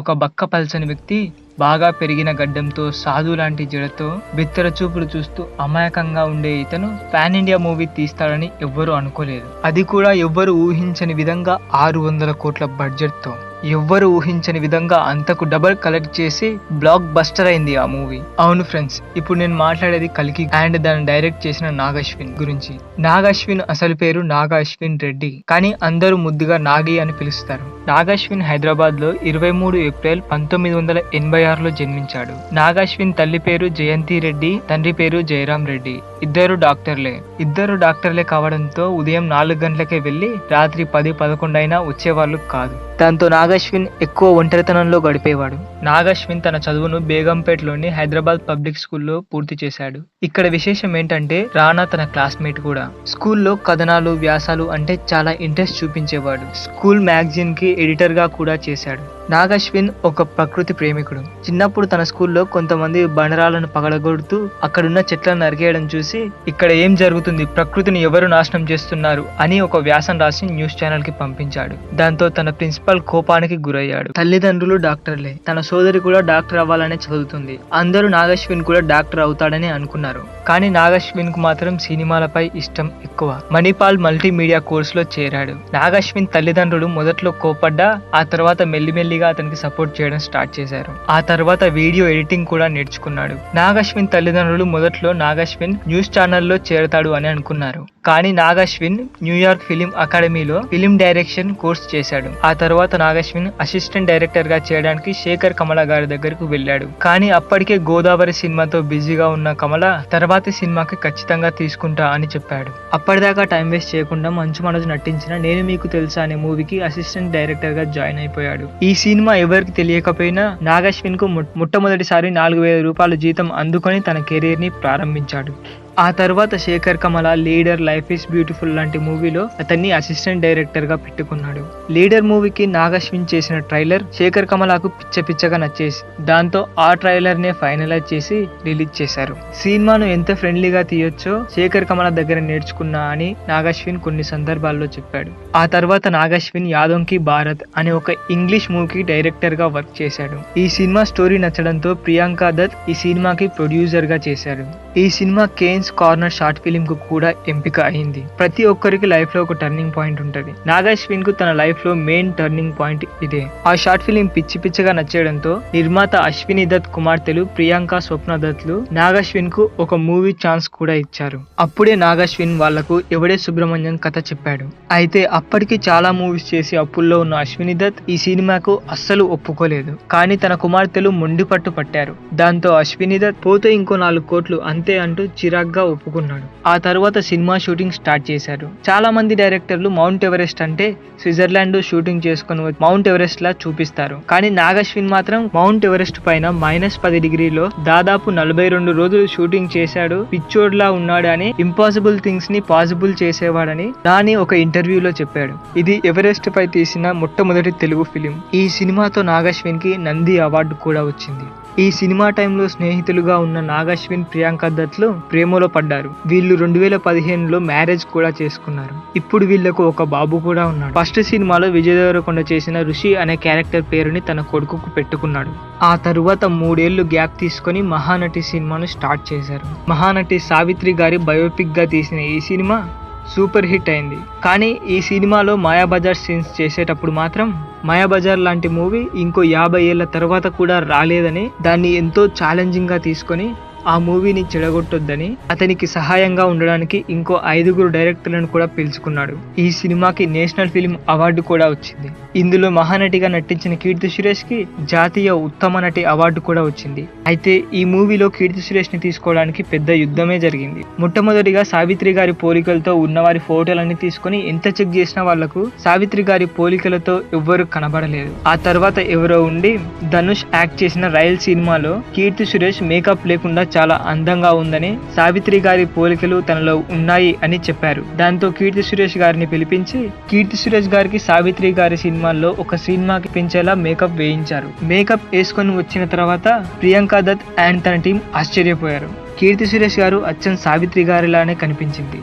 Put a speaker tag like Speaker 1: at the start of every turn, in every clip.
Speaker 1: ఒక బక్క పల్చని వ్యక్తి బాగా పెరిగిన గడ్డంతో సాధు లాంటి జడతో బిత్తర చూపులు చూస్తూ అమాయకంగా ఉండే ఇతను పాన్ ఇండియా మూవీ తీస్తాడని ఎవ్వరూ అనుకోలేదు. అది కూడా ఎవ్వరు ఊహించని విధంగా ఆరు వందల కోట్ల బడ్జెట్తో ఎవ్వరు ఊహించని విధంగా అంతకు డబల్ కలెక్ట్ చేసి బ్లాక్ బస్టర్ అయింది ఆ మూవీ అవును ఫ్రెండ్స్ ఇప్పుడు నేను మాట్లాడేది కలికి అండ్ దాన్ని డైరెక్ట్ చేసిన నాగశ్విన్ గురించి. నాగశ్విన్ అసలు పేరు నాగ అశ్విన్ రెడ్డి కానీ అందరూ ముద్దుగా నాగి అని పిలుస్తారు. నాగశ్విన్ హైదరాబాద్లో ఇరవై మూడు ఏప్రిల్ పంతొమ్మిది వందల ఎనభై ఆరులో జన్మించాడు. నాగశ్విన్ తల్లి పేరు జయంతి రెడ్డి తండ్రి పేరు జయరాం రెడ్డి. ఇద్దరు డాక్టర్లే. ఇద్దరు డాక్టర్లే కావడంతో ఉదయం నాలుగు గంటలకే వెళ్ళి రాత్రి పది పదకొండైనా వచ్చేవాళ్ళు కాదు. దాంతో నాగశ్విన్ ఎక్కువ ఒంటరితనంలో గడిపేవాడు. నాగశ్విన్ తన చదువును బేగంపేటలోని హైదరాబాద్ పబ్లిక్ స్కూల్లో పూర్తి చేశాడు. ఇక్కడ విశేషం ఏంటంటే రానా తన క్లాస్మేట్ కూడా. స్కూల్లో కథనాలు వ్యాసాలు అంటే చాలా ఇంట్రెస్ట్ చూపించేవాడు. స్కూల్ మ్యాగజైన్కి ఎడిటర్గా కూడా చేశాడు. నాగశ్విన్ ఒక ప్రకృతి ప్రేమికుడు. చిన్నప్పుడు తన స్కూల్లో కొంతమంది బండరాలను పగలగొడుతూ అక్కడున్న చెట్లను నరికేయడం చూసి ఇక్కడ ఏం జరుగుతుంది ప్రకృతిని ఎవరు నాశనం చేస్తున్నారు అని ఒక వ్యాసం రాసి న్యూస్ ఛానల్కి పంపించాడు. దాంతో తన ప్రిన్సిపల్ కోపానికి గురయ్యాడు. తల్లిదండ్రులు డాక్టర్లే. తన సోదరి కూడా డాక్టర్ అవ్వాలనే చదువుతుంది. అందరూ నాగశ్విన్ కూడా డాక్టర్ అవుతాడని అనుకున్నారు. కానీ నాగశ్విన్కు మాత్రం సినిమాలపై ఇష్టం ఎక్కువ. మణిపాల్ మల్టీమీడియా కోర్సులో చేరాడు. నాగశ్విన్ తల్లిదండ్రులు మొదట్లో కోపడ్డా ఆ తర్వాత మెల్లిమెల్లి మెల్లిమెల్లిగా అతనికి సపోర్ట్ చేయడం స్టార్ట్ చేశారు. ఆ తర్వాత వీడియో ఎడిటింగ్ కూడా నేర్చుకున్నాడు. నాగశ్విన్ తల్లిదండ్రులు మొదట్లో నాగశ్విన్ న్యూస్ ఛానల్లో చేరతాడు అని అనుకున్నారు. కానీ నాగశ్విన్ న్యూయార్క్ ఫిలిం అకాడమీలో ఫిలిం డైరెక్షన్ కోర్స్ చేశాడు. ఆ తర్వాత నాగశ్విన్ అసిస్టెంట్ డైరెక్టర్గా చేయడానికి శేఖర్ కమల గారి దగ్గరకు వెళ్ళాడు. కానీ అప్పటికే గోదావరి సినిమాతో బిజీగా ఉన్న కమల తర్వాతి సినిమాకి ఖచ్చితంగా తీసుకుంటా అని చెప్పాడు. అప్పటిదాకా టైం వేస్ట్ చేయకుండా మంచు మనోజ్ నటించిన నేను మీకు తెలుసా అనే మూవీకి అసిస్టెంట్ డైరెక్టర్గా జాయిన్ అయిపోయాడు. ఈ సినిమా ఎవరికి తెలియకపోయినా నాగశ్విన్కు మొట్టమొదటిసారి నాలుగు వేల రూపాయల జీతం అందుకొని తన కెరీర్ని ప్రారంభించాడు. ఆ తర్వాత Sekhar Kammula leader life is beautiful లాంటి మూవీలో అతన్ని అసిస్టెంట్ డైరెక్టర్గా పెట్టుకున్నాడు. లీడర్ మూవీకి నాగశ్విన్ చేసిన ట్రైలర్ శేఖర్ కమలకు పిచ్చ పిచ్చగా నచ్చేసి దాంతో ఆ ట్రైలర్ నే ఫైనలైజ్ చేసి రిలీజ్ చేశారు. సినిమాను ఎంత ఫ్రెండ్లీగా తీయొచ్చో శేఖర్ కమల దగ్గర నేర్చుకున్నా అని నాగశ్విన్ కొన్ని సందర్భాల్లో చెప్పాడు. ఆ తర్వాత నాగశ్విన్కి భారత్ అనే ఒక ఇంగ్లీష్ మూవీకి డైరెక్టర్గా వర్క్ చేశాడు. ఈ సినిమా స్టోరీ నచ్చడంతో ప్రియాంక దత్ ఈ సినిమాకి ప్రొడ్యూసర్గా చేశాడు ఈ cinema Cannes corner short film కు కూడా ఎంపిక అయింది. ప్రతి ఒక్కరికి లైఫ్లో ఒక టర్నింగ్ పాయింట్ ఉంటది. నాగాశ్విన్కు తన లైఫ్లో మెయిన్ టర్నింగ్ పాయింట్ ఇదే. ఆ షార్ట్ ఫిలిం పిచ్చి పిచ్చిగా నచ్చేయడంతో నిర్మాత అశ్విని దత్ కుమార్తెలు ప్రియాంక స్వప్న దత్లు నాగశ్విన్కు ఒక మూవీ ఛాన్స్ కూడా ఇచ్చారు. అప్పుడే నాగాశ్విన్ వాళ్ళకు ఎవడే సుబ్రహ్మణ్యం కథ చెప్పాడు. అయితే అప్పటికి చాలా మూవీస్ చేసి అప్పుల్లో ఉన్న అశ్విని దత్ ఈ సినిమాకు అస్సలు ఒప్పుకోలేదు. కానీ తన కుమార్తెలు మొండి పట్టు పట్టారు. దాంతో అశ్విని దత్ పోతే ఇంకో నాలుగు కోట్లు అంతే అంటూ చిరాగ్గా ఒప్పుకున్నాడు. ఆ తర్వాత సినిమా షూటింగ్ స్టార్ట్ చేశారు. చాలా మంది డైరెక్టర్లు మౌంట్ ఎవరెస్ట్ అంటే స్విట్జర్లాండ్ షూటింగ్ చేసుకుని మౌంట్ ఎవరెస్ట్ లా చూపిస్తారు. కానీ నాగశ్విన్ మాత్రం మౌంట్ ఎవరెస్ట్ పైన మైనస్ పది డిగ్రీలో దాదాపు నలభై రెండు రోజులు షూటింగ్ చేశాడు పిచ్చోడ్లా ఉన్నాడు అని ఇంపాసిబుల్ థింగ్స్ని పాసిబుల్ చేసేవాడని నాని ఒక ఇంటర్వ్యూలో చెప్పాడు. ఇది ఎవరెస్ట్ పై తీసిన మొట్టమొదటి తెలుగు ఫిలిం. ఈ సినిమాతో నాగశ్విన్కి నంది అవార్డు కూడా వచ్చింది. ఈ సినిమా టైంలో స్నేహితులుగా ఉన్న నాగశ్విన్ ప్రియాంక దత్లు ప్రేమలో పడ్డారు. వీళ్ళు రెండు వేల పదిహేనులో మ్యారేజ్ కూడా చేసుకున్నారు. ఇప్పుడు వీళ్ళకు ఒక బాబు కూడా ఉన్నాడు. ఫస్ట్ సినిమాలో విజయ్ దేవరకొండ చేసిన ఋషి అనే క్యారెక్టర్ పేరుని తన కొడుకుకు పెట్టుకున్నాడు. ఆ తరువాత మూడేళ్ళు గ్యాప్ తీసుకొని మహానటి సినిమాను స్టార్ట్ చేశారు. మహానటి సావిత్రి గారి బయోపిక్గా తీసిన ఈ సినిమా సూపర్ హిట్ అయింది. కానీ ఈ సినిమాలో మాయాబజార్ సీన్స్ చేసేటప్పుడు మాత్రం మాయాబజార్ లాంటి మూవీ ఇంకో యాభై ఏళ్ళ తర్వాత కూడా రాలేదని దాన్ని ఎంతో ఛాలెంజింగ్గా తీసుకొని ఆ మూవీని చెడగొట్టొద్దని అతనికి సహాయంగా ఉండడానికి ఇంకో ఐదుగురు డైరెక్టర్లను కూడా పిలుచుకున్నాడు. ఈ సినిమాకి నేషనల్ ఫిల్మ్ అవార్డు కూడా వచ్చింది. ఇందులో మహానటిగా నటించిన కీర్తి సురేష్కి జాతీయ ఉత్తమ నటి అవార్డు కూడా వచ్చింది. అయితే ఈ మూవీలో కీర్తి సురేష్ని తీసుకోవడానికి పెద్ద యుద్ధమే జరిగింది. మొట్టమొదటిగా సావిత్రి గారి పోలికలతో ఉన్నవారి ఫోటోలన్నీ తీసుకొని ఎంత చెక్ చేసినా వాళ్ళకు సావిత్రి గారి పోలికలతో ఎవ్వరు కనబడలేదు. ఆ తర్వాత ఎవరో ఉండి ధనుష్ యాక్ట్ చేసిన రైల్ సినిమాలో కీర్తి సురేష్ మేకప్ లేకుండా చాలా అందంగా ఉందని సావిత్రి గారి పోలికలు తనలో ఉన్నాయి అని చెప్పారు. దాంతో కీర్తి సురేష్ గారిని పిలిపించి కీర్తి సురేష్ గారికి సావిత్రి గారి సినిమాల్లో ఒక సినిమాకి పెంచేలా మేకప్ వేయించారు. మేకప్ వేసుకొని వచ్చిన తర్వాత ప్రియాంక దత్ అండ్ తన టీం ఆశ్చర్యపోయారు. కీర్తి సురేష్ గారు అచ్చం సావిత్రి గారిలానే కనిపించింది.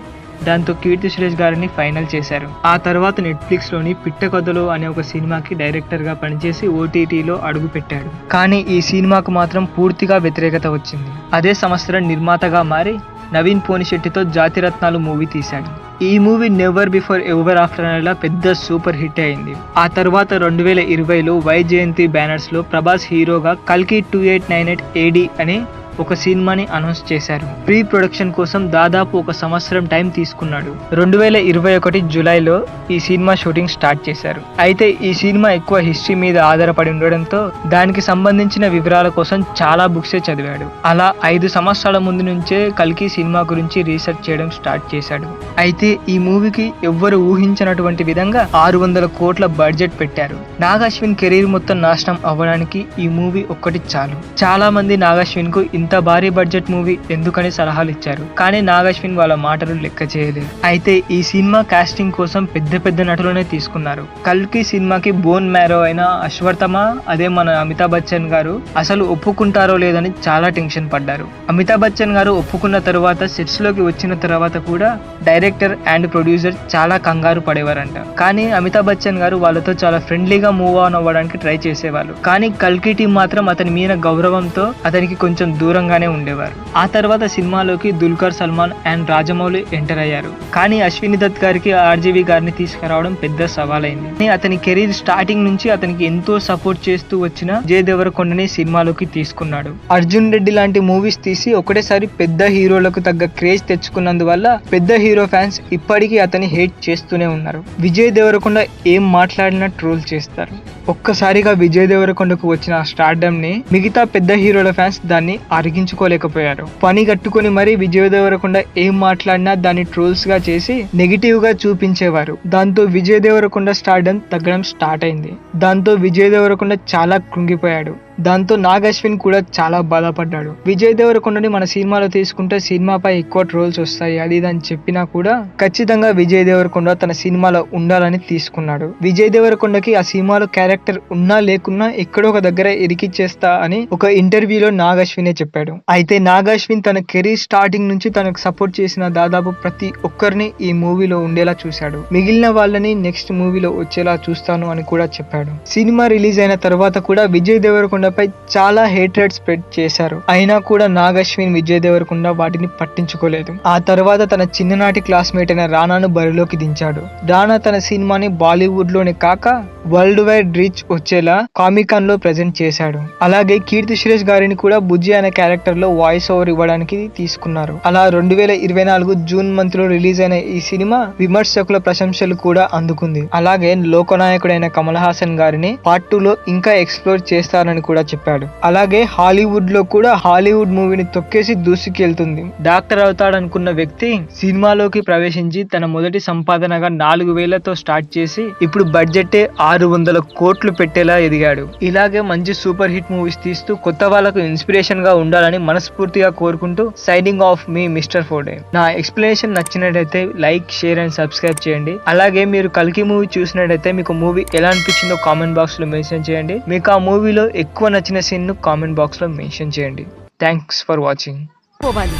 Speaker 1: దాంతో కీర్తి సురేష్ గారిని ఫైనల్ చేశారు. ఆ తర్వాత నెట్ఫ్లిక్స్లోని పిట్ట కథలు అనే ఒక సినిమాకి డైరెక్టర్గా పనిచేసి ఓటీటీలో అడుగు పెట్టాడు కానీ ఈ సినిమాకు మాత్రం పూర్తిగా వ్యతిరేకత వచ్చింది. అదే సంవత్సరం నిర్మాతగా మారి నవీన్ పోనిశెట్టితో జాతిరత్నాలు మూవీ తీశాడు. ఈ movie never before ever after అనేలా పెద్ద సూపర్ హిట్ అయింది. ఆ తర్వాత రెండు వేల ఇరవైలో వై జయంతి బ్యానర్స్లో ప్రభాస్ హీరోగా కల్కి two eight nine eight AD అనే ఒక సినిమాని అనౌన్స్ చేశారు. ప్రీ ప్రొడక్షన్ కోసం దాదాపు ఒక సంవత్సరం టైం తీసుకున్నాడు. రెండు వేల ఇరవై ఒకటి జూలైలో ఈ సినిమా షూటింగ్ స్టార్ట్ చేశారు. అయితే ఈ సినిమా ఎక్కువ హిస్టరీ మీద ఆధారపడి ఉండడంతో దానికి సంబంధించిన వివరాల కోసం చాలా బుక్సే చదివాడు. అలా ఐదు సంవత్సరాల ముందు నుంచే కల్కి సినిమా గురించి రీసెర్చ్ చేయడం స్టార్ట్ చేశాడు. అయితే ఈ మూవీకి ఎవ్వరు ఊహించినటువంటి విధంగా ఆరు వందల కోట్ల బడ్జెట్ పెట్టారు. నాగాశ్విన్ కెరీర్ మొత్తం నాశనం అవ్వడానికి ఈ మూవీ ఒక్కటి చాలు. చాలా మంది నాగాశ్విన్కు ఇంత భారీ బడ్జెట్ మూవీ ఎందుకని సలహాలు ఇచ్చారు కానీ నాగశ్విన్ వాళ్ళ మాటలు లెక్క చేయలేదు. అయితే ఈ సినిమా కాస్టింగ్ కోసం పెద్ద పెద్ద నటులనే తీసుకున్నారు. కల్కి సినిమాకి బోన్ మ్యారో అయిన అశ్వర్థమ అదే మన అమితాబ్ బచ్చన్ గారు. అసలు ఒప్పుకుంటారో లేదని చాలా టెన్షన్ పడ్డారు. అమితాబ్ బచ్చన్ గారు ఒప్పుకున్న తర్వాత సెట్స్లోకి వచ్చిన తర్వాత కూడా డైరెక్టర్ అండ్ ప్రొడ్యూసర్ చాలా కంగారు పడేవారంట. కానీ అమితాబ్ బచ్చన్ గారు వాళ్ళతో చాలా ఫ్రెండ్లీగా మూవ్ ఆన్ అవ్వడానికి ట్రై చేసేవాళ్ళు. కానీ కల్కి టీం మాత్రం అతని మీద గౌరవంతో అతనికి కొంచెం దూరం దూరంగానే ఉండేవారు. ఆ తర్వాత సినిమాలోకి దుల్కర్ సల్మాన్ అండ్ రాజమౌళి ఎంటర్ అయ్యారు. కానీ అశ్విని దత్ గారికి ఆర్జీవి గారిని తీసుకురావడం పెద్ద సవాలైంది. అయింది అతని కెరీర్ స్టార్టింగ్ నుంచి అతనికి ఎంతో సపోర్ట్ చేస్తూ వచ్చిన జయ దేవరకొండని సినిమాలోకి తీసుకున్నాడు. అర్జున్ రెడ్డి లాంటి మూవీస్ తీసి ఒకటేసారి పెద్ద హీరోలకు తగ్గ క్రేజ్ తెచ్చుకున్నందువల్ల పెద్ద హీరో ఫ్యాన్స్ ఇప్పటికీ అతని హేట్ చేస్తూనే ఉన్నారు. విజయ్ దేవరకొండ ఏం మాట్లాడినా ట్రోల్ చేస్తారు. ఒక్కసారిగా విజయ్ దేవరకొండకు వచ్చిన స్టార్డమ్ని మిగతా పెద్ద హీరోల ఫ్యాన్స్ దాన్ని అరిగించుకోలేకపోయారు. పని కట్టుకొని మరీ విజయ్ దేవరకొండ ఏం మాట్లాడినా దాన్ని ట్రోల్స్గా చేసి నెగిటివ్గా చూపించేవారు. దాంతో విజయ్ దేవరకొండ స్టార్డన్ తగ్గడం స్టార్ట్ అయింది. దాంతో విజయ్ దేవరకొండ చాలా కృంగిపోయాడు. దాంతో నాగ్ అశ్విన్ కూడా చాలా బాధపడ్డాడు. విజయ్ దేవరకొండని మన సినిమాలో తీసుకుంటే సినిమాపై ఎక్కువ ట్రోల్స్ వస్తాయి అది ఇది అని చెప్పినా కూడా ఖచ్చితంగా విజయ్ దేవరకొండ తన సినిమాలో ఉండాలని తీసుకున్నాడు. విజయ్ దేవరకొండకి ఆ సినిమాలో క్యారెక్టర్ ఉన్నా లేకున్నా ఎక్కడో ఒక దగ్గర ఇరికిచ్చేస్తా అని ఒక ఇంటర్వ్యూలో నాగ్ అశ్వినే చెప్పాడు. అయితే నాగ్ అశ్విన్ తన కెరీర్ స్టార్టింగ్ నుంచి తనకు సపోర్ట్ చేసిన దాదాపు ప్రతి ఒక్కరిని ఈ మూవీలో ఉండేలా చూశాడు. మిగిలిన వాళ్ళని నెక్స్ట్ మూవీలో వచ్చేలా చూస్తాను అని కూడా చెప్పాడు. సినిమా రిలీజ్ అయిన తర్వాత కూడా విజయ్ దేవరకొండ దేవరకొండపై చాలా హేట్రెడ్ స్ప్రెడ్ చేశారు. అయినా కూడా నాగ్ అశ్విన్ విజయ్ దేవరకొండ వాటిని పట్టించుకోలేదు. ఆ తర్వాత తన చిన్ననాటి క్లాస్మేట్ అయిన రానాను బరిలోకి దించాడు. రానా తన సినిమాని బాలీవుడ్లోనే కాక వరల్డ్ వైడ్ రీచ్ వచ్చేలా కామికాన్లో ప్రెజెంట్ చేశాడు. అలాగే కీర్తి సురేష్ గారిని కూడా బుజ్జి అనే క్యారెక్టర్లో వాయిస్ ఓవర్ ఇవ్వడానికి తీసుకున్నారు. అలా రెండు వేల ఇరవై నాలుగు జూన్ మంత్లో రిలీజ్ అయిన ఈ సినిమా విమర్శకుల ప్రశంసలు కూడా అందుకుంది. అలాగే లోకనాయకుడైన కమల్ హాసన్ గారిని పార్ట్ టూ లో ఇంకా ఎక్స్ప్లోర్ చేస్తారని కూడా చెప్పాడు. అలాగే హాలీవుడ్లో కూడా హాలీవుడ్ మూవీని తొక్కేసి దూసుకెళ్తుంది. డాక్టర్ అవుతాడనుకున్న వ్యక్తి సినిమాలోకి ప్రవేశించి తన మొదటి సంపాదనగా నాలుగు వేలతో స్టార్ట్ చేసి ఇప్పుడు బడ్జెట్ ఆరు వందల కోట్లు పెట్టేలా ఎదిగాడు. ఇలాగే మంచి సూపర్ హిట్ మూవీస్ తీస్తూ కొత్త వాళ్ళకు ఇన్స్పిరేషన్గా ఉండాలని మనస్ఫూర్తిగా కోరుకుంటూ సైనింగ్ ఆఫ్ మీ మిస్టర్ ఫోర్డే నా ఎక్స్ప్లెనేషన్ నచ్చినట్టయితే లైక్ షేర్ అండ్ సబ్స్క్రైబ్ చేయండి. అలాగే మీరు కల్కి మూవీ చూసినట్టయితే మీకు మూవీ ఎలా అనిపించిందో కామెంట్ బాక్స్లో మెన్షన్ చేయండి. మీకు ఆ మూవీలో ఎక్కువ నచ్చిన సీన్ను కామెంట్ బాక్స్లో మెన్షన్ చేయండి. థ్యాంక్స్ ఫర్ వాచింగ్
Speaker 2: పోవాలి.